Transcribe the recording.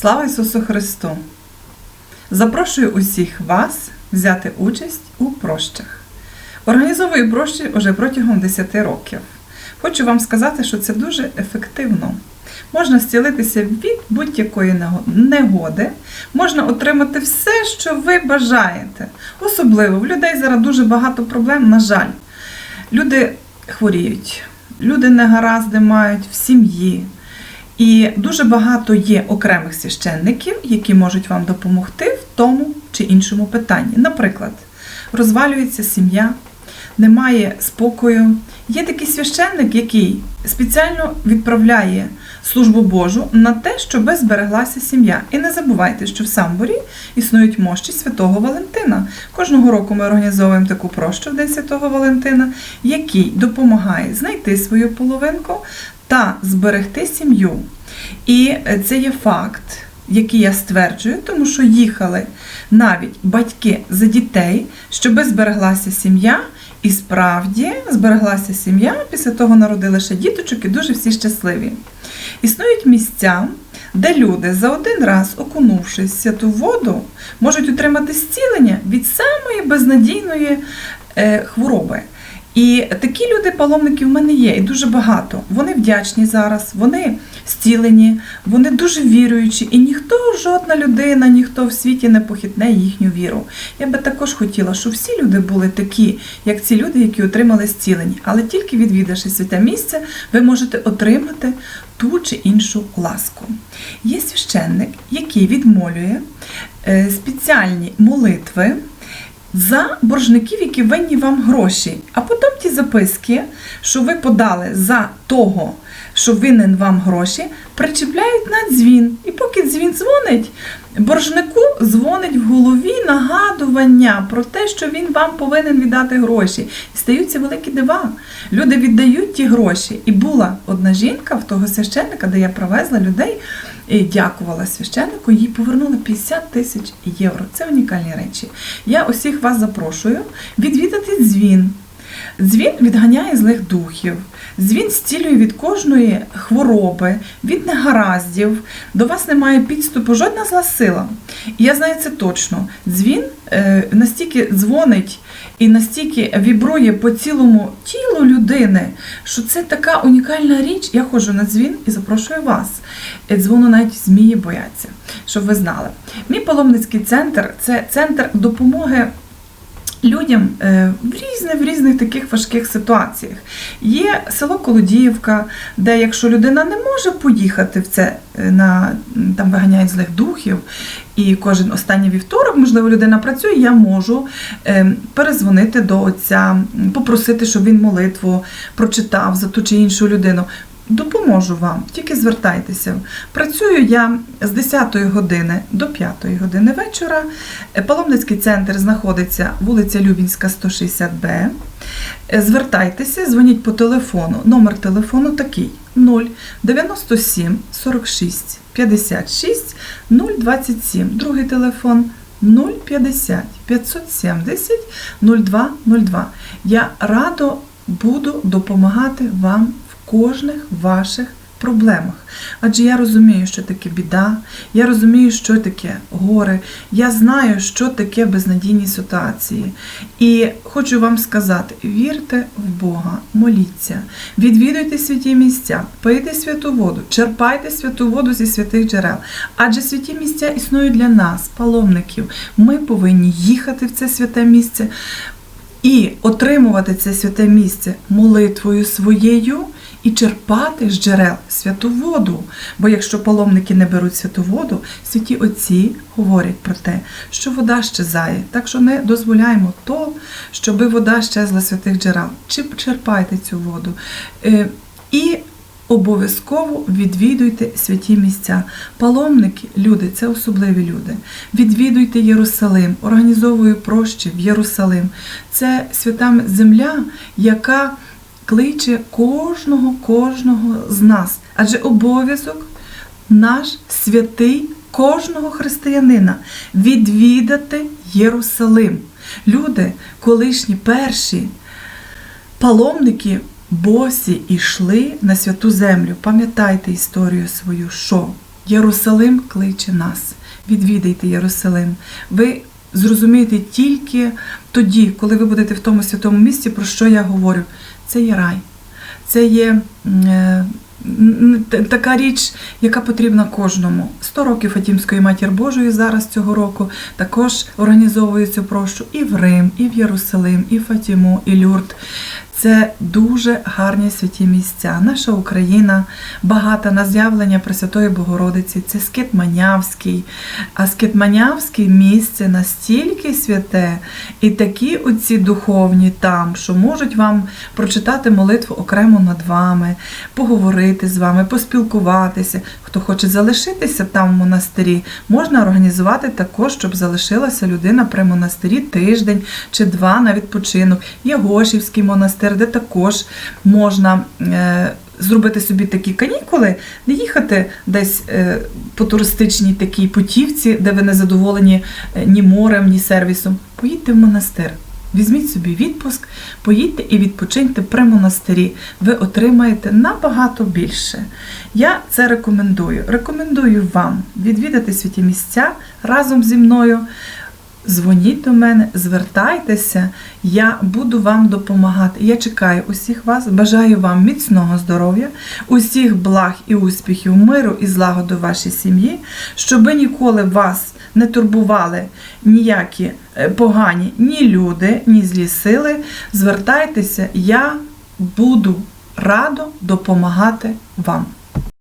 Слава Ісусу Христу! Запрошую усіх вас взяти участь у прощах. Організовую прощі вже протягом 10 років. Хочу вам сказати, що це дуже ефективно. Можна зцілитися від будь-якої негоди, можна отримати все, що ви бажаєте. Особливо в людей зараз дуже багато проблем, на жаль. Люди хворіють, люди негаразди мають в сім'ї. І дуже багато є окремих священників, які можуть вам допомогти в тому чи іншому питанні. Наприклад, розвалюється сім'я, немає спокою. Є такий священник, який спеціально відправляє службу Божу на те, щоб збереглася сім'я. І не забувайте, що в Самборі існують мощі святого Валентина. Кожного року ми організовуємо таку прощу в День Святого Валентина, який допомагає знайти свою половинку та зберегти сім'ю. І це є факт, який я стверджую, тому що їхали навіть батьки за дітей, щоби збереглася сім'я. І справді збереглася сім'я, після того народили ще діточок і дуже всі щасливі. Існують місця, де люди за один раз, окунувшись в святу воду, можуть отримати зцілення від самої безнадійної е, хвороби. І такі люди, паломники, в мене є, і дуже багато. Вони вдячні зараз, вони зцілені, вони дуже віруючі, і ніхто, жодна людина, ніхто в світі не похитне їхню віру. Я би також хотіла, щоб всі люди були такі, як ці люди, які отримали зцілення. Але тільки відвідавши святе місце, ви можете отримати ту чи іншу ласку. Є священник, який відмолює е, спеціальні молитви за боржників, які винні вам гроші. А потім ті записки, що ви подали за того, що винен вам гроші, причіпляють на дзвін. І поки дзвін дзвонить, боржнику дзвонить в голові нагадування про те, що він вам повинен віддати гроші. І стаються великі дива. Люди віддають ті гроші. І була одна жінка в того священника, де я привезла людей. І дякувала священнику, їй повернули 50 тисяч євро. Це унікальні речі. Я усіх вас запрошую відвідати дзвін. Дзвін відганяє злих духів, дзвін зцілює від кожної хвороби, від негараздів. До вас немає підступу, жодна зла сила. І я знаю це точно. Дзвін е, настільки дзвонить і настільки вібрує по цілому тілу людини, що це така унікальна річ. Я ходжу на дзвін і запрошую вас. Е, Дзвону навіть змії бояться, щоб ви знали. Мій паломницький центр це центр допомоги людям е, в різних, в різних таких важких ситуаціях. Є село Колодіївка, де якщо людина не може поїхати в це е, на там виганяють злих духів, і кожен останній вівторок, можливо, людина працює, я можу е, перезвонити до отця, попросити, щоб він молитву прочитав за ту чи іншу людину. Допоможу вам, тільки звертайтеся. Працюю я з 10 години до 5 години вечора. Е, Паломницький центр знаходиться вулиця Любінська, 160Б. Е, Звертайтеся, дзвоніть по телефону. Номер телефону такий 0 97 46 56 027. Другий телефон 050 570 0202. Я радо буду допомагати вам кожних ваших проблемах. Адже я розумію, що таке біда, я розумію, що таке горе, я знаю, що таке безнадійні ситуації. І хочу вам сказати: вірте в Бога, моліться, відвідуйте святі місця, пийте святу воду, черпайте святу воду зі святих джерел. Адже святі місця існують для нас, паломників. Ми повинні їхати в це святе місце і отримувати це святе місце молитвою своєю і черпати з джерел святу воду. Бо якщо паломники не беруть святу воду, святі отці говорять про те, що вода щезає. Так що не дозволяємо то, щоби вода щезла святих джерел. Чи черпайте цю воду. Е, І Обов'язково відвідуйте святі місця. Паломники, люди, це особливі люди. Відвідуйте Єрусалим, організовую прощі в Єрусалим. Це свята земля, яка кличе кожного, кожного з нас. Адже обов'язок наш святий кожного християнина відвідати Єрусалим. Люди, колишні перші паломники босі йшли на святу землю. Пам'ятайте історію свою, що Єрусалим кличе нас. Відвідайте Єрусалим. Ви зрозумієте тільки тоді, коли ви будете в тому святому місці, про що я говорю. Це є рай. Це є е, така річ, яка потрібна кожному. 100 років Фатімської матір Божої зараз цього року також організовує цю прощу і в Рим, і в Єрусалим, і в Фатіму, і Люрт. Це дуже гарні святі місця. Наша Україна багата на з'явлення Пресвятої Богородиці. Це Скит Манявський. А Скит Манявський місце настільки святе, і такі оці духовні там, що можуть вам прочитати молитву окремо над вами, поговорити з вами, поспілкуватися. Хто хоче залишитися там в монастирі, можна організувати також, щоб залишилася людина при монастирі тиждень чи два на відпочинок. Є Гошівський монастир, де також можна. Е- Зробити собі такі канікули, не їхати десь е, по туристичній такій путівці, де ви не задоволені е, ні морем, ні сервісом. Поїдьте в монастир. Візьміть собі відпуск, поїдьте і відпочиньте при монастирі. Ви отримаєте набагато більше. Я це рекомендую. Рекомендую вам відвідати святі місця разом зі мною. Дзвоніть до мене, звертайтеся, я буду вам допомагати. Я чекаю усіх вас, бажаю вам міцного здоров'я, усіх благ і успіхів, миру і злагоду вашій сім'ї, щоби ніколи вас не турбували ніякі е, погані ні люди, ні злі сили. Звертайтеся, я буду радо допомагати вам.